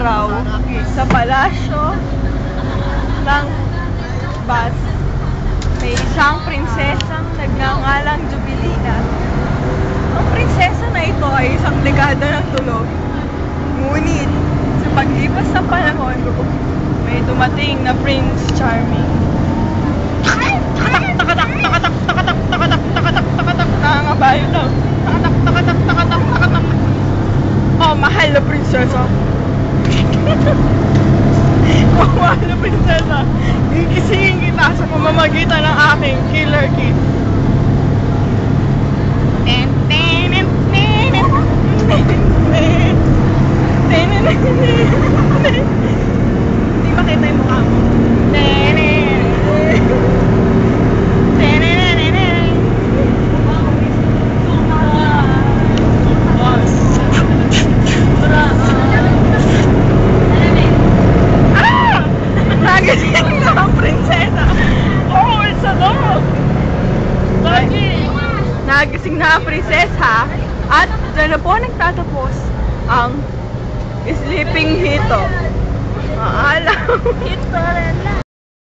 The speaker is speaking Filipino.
araw sa palasyo ng bus. May isang prinsesang nagngangalang Jubilina. Ang prinsesa na ito ay isang dekada ng tulog. Ngunit, sa paglipas ng panahon, may dumating na Prince Charming. Takatak, takatak, takatak, takatak, takatak, takatak, takatak, nangangabayo daw. Takatak, takatak, takatak, takatak. Oh, mahal na prinsesa. Mahal na prinsesa. Gigisingin kita sa pamamagitan ng aking killer kiss. Nagising na prinsesa. At dyan na po nagtatapos ang sleeping hito. Maalam. Hito rin